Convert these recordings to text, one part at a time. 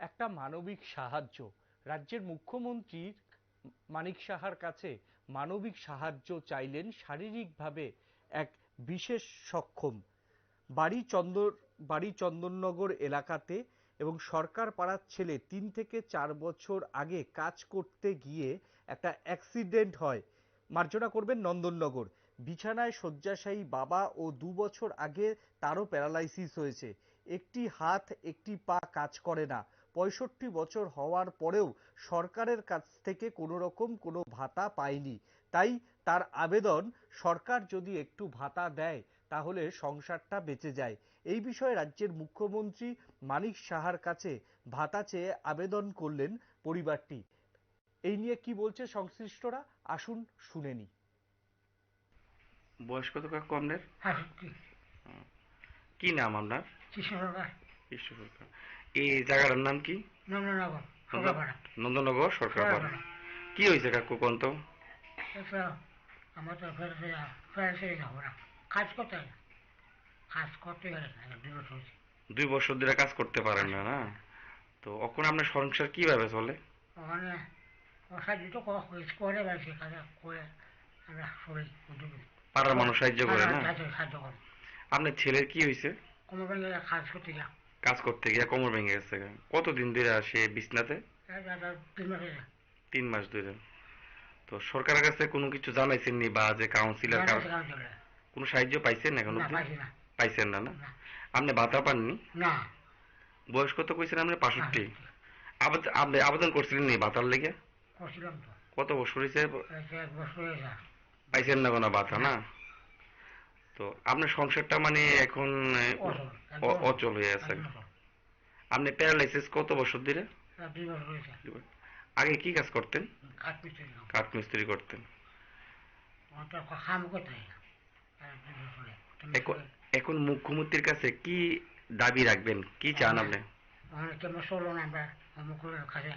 একটা মানবিক সাহায্য। রাজ্যের মুখ্যমন্ত্রীর মানিক সাহার কাছে মানবিক সাহায্য চাইলেন শারীরিকভাবে এক বিশেষ সক্ষম। বাড়ি চন্দর, বাড়ি চন্দননগর এলাকাতে এবং সরকার পাড়ার ছেলে তিন থেকে চার বছর আগে কাজ করতে গিয়ে একটা অ্যাক্সিডেন্ট হয়। মার্জনা করবেন নন্দননগর। বিছানায় শয্যাশায়ী বাবা ও দু বছর আগে তারও প্যারালাইসিস হয়েছে। একটি হাত, একটি পা কাজ করে না। পঁয়ষট্টি বছর হওয়ার পরেও সরকারের কাছ থেকে কোনো রকম কোনো ভাতা পায়নি। তাই তার আবেদন সরকার যদি একটু ভাতা দেয় তাহলে সংসারটা বেঁচে যায়। এই বিষয়ে রাজ্যের মুখ্যমন্ত্রী মানিক সাহার কাছে ভাতা চেয়ে আবেদন করলেন পরিবারটি। এই নিয়ে কি বলছে সংশ্লিষ্টরা? আসুন শুনে নি বয়স কত কাকু আপনার কি নাম আপনার? এই জায়গাটার নাম কি? নন্দনগর সরকারপাড়া। কি হয়েছে কাকু কোন তো আমার তো ফেরত ফেরত না। কাজ করতে কাজ করতে গেলে না দুই বছর দুই বছর ধরে কাজ করতে পারেন না না? তো এখন আপনার সংসার কীভাবে চলে? ওখানে সাহায্য তো করে বেড়াচ্ছে কাজ করে আমরা সবাই পাড়ার মানুষ সাহায্য করে না? সাহায্য সাহায্য করে। আপনার ছেলের কি হয়েছে? ভেঙে কাজ করতে যা কাজ করতে গিয়ে কোমর ভেঙে গেছে। কতদিন ধরে আসে বিছনাতে? তিন মাস ধরে তো সরকারের কাছে কোনো কিছু জানাইছেন নি বা যে কাউন্সিলর কোনো সাহায্য পাইছেন এখন না অব্দি? পাইছি না। পাইছেন না না? আপনি ভাতা পাননি? না। বয়স কত কইছেন আপনি? পাঁষট্টি আপনি আবেদন করছিলেন নি ভাতার লেগে? কত বছর হয়েছে হয়ে পাইছেন না কোনো ভাতা না? তো আপনার সংসারটা মানে এখন অচল, হয়ে আছে। আপনি প্যারালাইসিস কত বছর ধরে? হয়েছে। আগে কি কাজ করতেন? কাঠ মিস্ত্রি করতেন। হয় এখন এখন মুখ্যমন্ত্রীর কাছে কি দাবি রাখবেন? কি চান আপনি? আমার ষোলো কাছে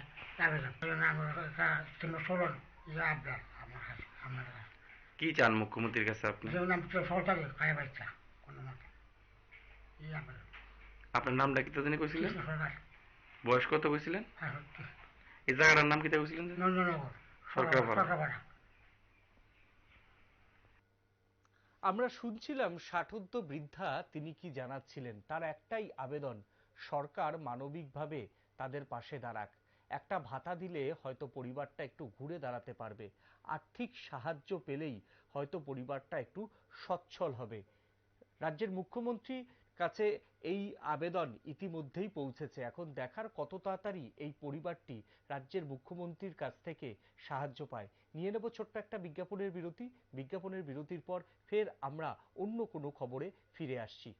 ষোলো ইয়ে আমার কাছে আমার কাছে। কি চান মুখ্যমন্ত্রীর কাছে আপনি? যেমন আমি তো সরকারি খায় বাচ্চা কোনো মতে আপনার নামটা কি তাদের কইছিলেন? বয়স কত কইছিলেন? হ্যাঁ এই জায়গাটার নাম কি তা কইছিলেন সরকারপাড়া। সরকারপাড়া। আমরা শুনছিলাম ষাটোর্ধ বৃদ্ধা তিনি কি জানাচ্ছিলেন। তার একটাই আবেদন সরকার মানবিকভাবে তাদের পাশে দাঁড়াক। একটা ভাতা দিলে হয়তো পরিবারটা একটু ঘুরে দাঁড়াতে পারবে। আর্থিক সাহায্য পেলেই হয়তো পরিবারটা একটু সচ্ছল হবে। রাজ্যের মুখ্যমন্ত্রী কাছে এই আবেদন ইতিমধ্যেই পৌঁছেছে। এখন দেখার কত তাড়াতাড়ি এই পরিবারটি রাজ্যের মুখ্যমন্ত্রীর কাছ থেকে সাহায্য পায়। নিয়ে নেব ছোট্ট একটা বিজ্ঞাপনের বিরতি। বিজ্ঞাপনের বিরতির পর ফের আমরা অন্য কোনো খবরে ফিরে আসছি।